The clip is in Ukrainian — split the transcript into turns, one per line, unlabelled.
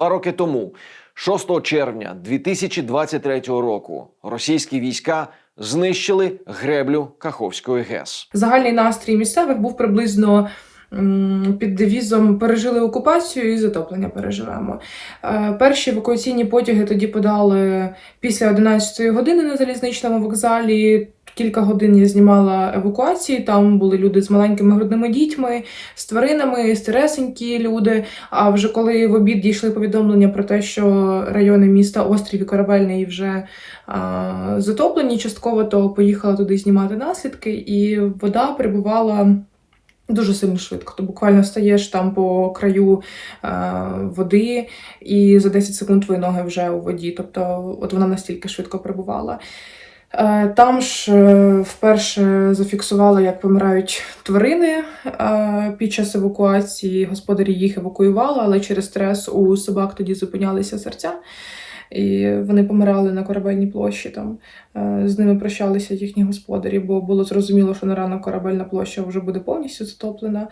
Два роки тому, 6 червня 2023 року, російські війська знищили греблю Каховської ГЕС.
Загальний настрій місцевих був приблизно під девізом пережили окупацію і затоплення переживемо. Е, Перші евакуаційні потяги тоді подали після 11-ї години на залізничному вокзалі. Кілька годин я знімала евакуації. Там були люди з маленькими грудними дітьми, з тваринами, старесенькі люди. А вже коли в обід дійшли повідомлення про те, що райони міста Острів і Корабельний вже а, затоплені частково, то поїхала туди знімати наслідки, і вода прибувала. Дуже сильно швидко. То буквально стаєш там по краю е, води, і за 10 секунд твої ноги вже у воді. Тобто, от вона настільки швидко прибувала. Е, там ж е, вперше зафіксували, як помирають тварини е, під час евакуації. Господарі їх евакуювали, але через стрес у собак тоді зупинялися серця. І вони помирали на корабельній площі. Там з ними прощалися їхні господарі, бо було зрозуміло, що на ранок корабельна площа вже буде повністю затоплена.